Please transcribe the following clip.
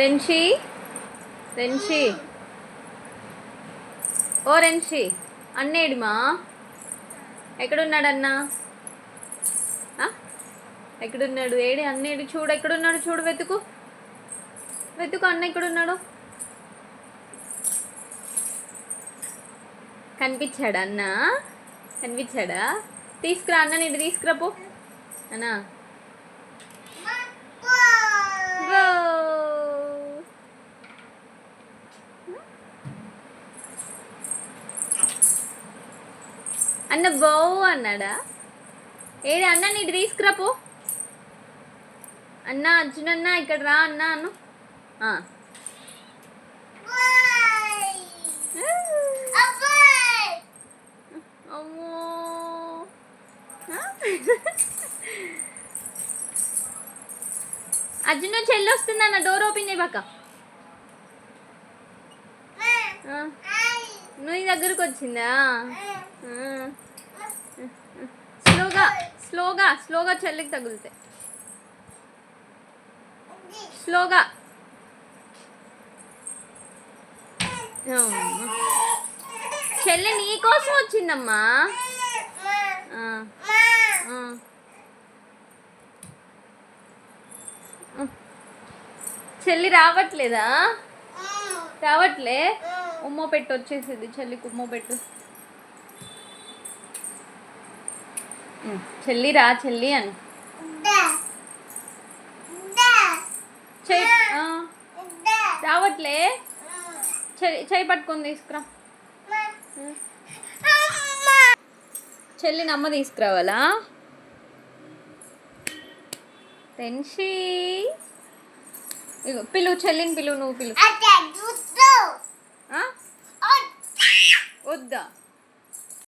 రెన్షి రెన్షి ఓ రెన్షి అన్నేడిమా? ఎక్కడున్నాడన్నా? ఎక్కడున్నాడు? ఏడి అన్నేడు చూడు ఎక్కడున్నాడు చూడు వెతుకు. వెతుకు అన్న ఎక్కడున్నాడు? కనిపించాడా అన్న? కనిపించాడా? తీసుకురా అన్న నీటి తీసుకురాపో అన్నా. అన్న బావు అన్నాడా? ఏడు అన్న నీటి తీసుకురా పో. అన్న అర్జునన్న ఇక్కడ రా అన్న అను. అమ్మో. అర్జున్ చెల్లి వస్తుంది అన్న డోర్ ఓపెన్ చేయబాక నువ్వు నీ దగ్గరకు వచ్చిందా? స్లోగా స్లోగా స్లోగా చెల్లికి తగులుతాయి. స్లోగా. చెల్లి నీకోసం వచ్చిందమ్మా. చెల్లి రావట్లేదా? రావట్లే? ఉమ్మో పెట్టు వచ్చేసింది చెల్లికి ఉమ్మో పెట్టు. చెల్లి రా చెల్లి అని. రావట్లే. చెయ్యి పట్టుకొని తీసుకురా. చెల్లి నమ్మ తీసుకురావాలా? తెన్షి. పిలువు చెల్లిని పిలువు నువ్వు పిలువు. వద్దా?